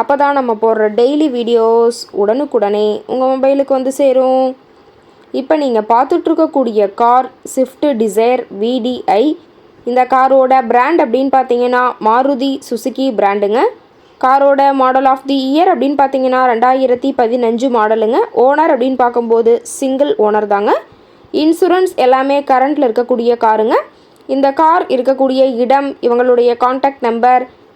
அப்போ தான் நம்ம போடுற டெய்லி வீடியோஸ் உடனுக்குடனே உங்கள் மொபைலுக்கு வந்து சேரும். இப்போ நீங்கள் பார்த்துட்ருக்கக்கூடிய கார் ஸ்விஃப்ட் டிசைர் விடிஐ இந்த காரோட பிராண்ட் அப்படின்னு பார்த்தீங்கன்னா மாருதி சுசுகி பிராண்டுங்க காரோட மாடல் ஆஃப் தி இயர் அப்படின்னு பார்த்தீங்கன்னா ரெண்டாயிரத்தி பதினஞ்சு மாடலுங்க ஓனர் அப்படின்னு பார்க்கும்போது சிங்கிள் ஓனர் தாங்க. இன்சூரன்ஸ் எல்லாமே கரண்ட்டில் இருக்கக்கூடிய காருங்க இந்த கார் இருக்கக்கூடிய இடம் இவங்களுடைய காண்டாக்ட் நம்பர்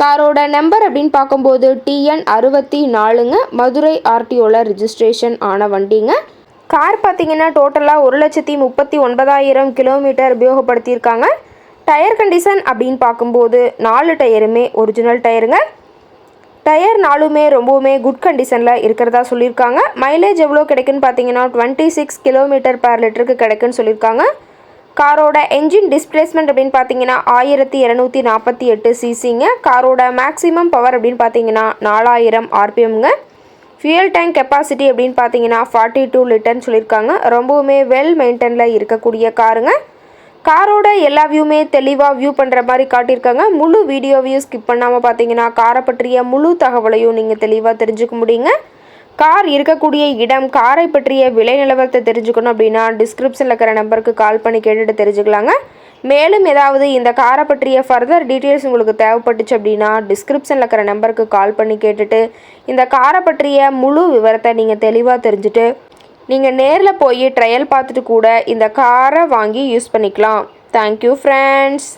காரோட நம்பர் அப்படின்னு பார்க்கும்போது டிஎன் அறுபத்தி நாலுங்க. மதுரை ஆர்டிஓவில் ரிஜிஸ்ட்ரேஷன் ஆன வண்டிங்க. கார் பார்த்தீங்கன்னா டோட்டலாக ஒரு லட்சத்தி முப்பத்தி ஒன்பதாயிரம் கிலோமீட்டர் உபயோகப்படுத்தியிருக்காங்க. டயர் கண்டிஷன் அப்படின்னு பார்க்கும்போது நாலு டயருமே ஒரிஜினல் டயருங்க டயர் நாலுமே ரொம்பவுமே குட் கண்டிஷனில் இருக்கிறதா சொல்லியிருக்காங்க. மைலேஜ் எவ்வளோ கிடைக்குன்னு பார்த்தீங்கன்னா டுவெண்ட்டி சிக்ஸ் கிலோமீட்டர் பர் லிட்டருக்கு கிடைக்குன்னு சொல்லியிருக்காங்க. காரோட என்ஜின் டிஸ்பிளேஸ்மெண்ட் அப்படின்னு பார்த்தீங்கன்னா ஆயிரத்தி இரநூத்தி நாற்பத்தி எட்டு சிசிங்க காரோட மேக்ஸிமம் பவர் அப்படின்னு பார்த்தீங்கன்னா நாலாயிரம் ஆர்பிஎம்ங்க. ஃபியூயல் டேங்க் கெப்பாசிட்டி அப்படின்னு பார்த்தீங்கன்னா ஃபார்ட்டி டூ லிட்டர்னு சொல்லியிருக்காங்க. ரொம்பவுமே வெல் மெயின்டெனில் இருக்கக்கூடிய காருங்க. காரோட எல்லா வியூமே தெளிவாக வியூ பண்ணுற மாதிரி காட்டியிருக்காங்க. முழு வீடியோவையும் ஸ்கிப் பண்ணாமல் பார்த்தீங்கன்னா காரை பற்றிய முழு தகவலையும் நீங்கள் தெளிவாக தெரிஞ்சுக்க முடியுங்க. கார் இருக்கக்கூடிய இடம் காரை பற்றிய விலை நிலவரத்தை தெரிஞ்சுக்கணும் அப்படின்னா டிஸ்கிரிப்ஷனில் இருக்கிற நம்பருக்கு கால் பண்ணி கேட்டுட்டு தெரிஞ்சுக்கலாங்க. மேலும் ஏதாவது இந்த காரை பற்றிய ஃபர்தர் டீட்டெயில்ஸ் உங்களுக்கு தேவைப்பட்டுச்சு அப்படின்னா டிஸ்கிரிப்ஷனில் இருக்கிற நம்பருக்கு கால் பண்ணி கேட்டுட்டு இந்த காரை பற்றிய முழு விவரத்தை நீங்கள் தெளிவாக தெரிஞ்சுட்டு நீங்கள் நேரில் போய் ட்ரையல் பார்த்துட்டு கூட இந்த காரை வாங்கி யூஸ் பண்ணிக்கலாம். Thank you friends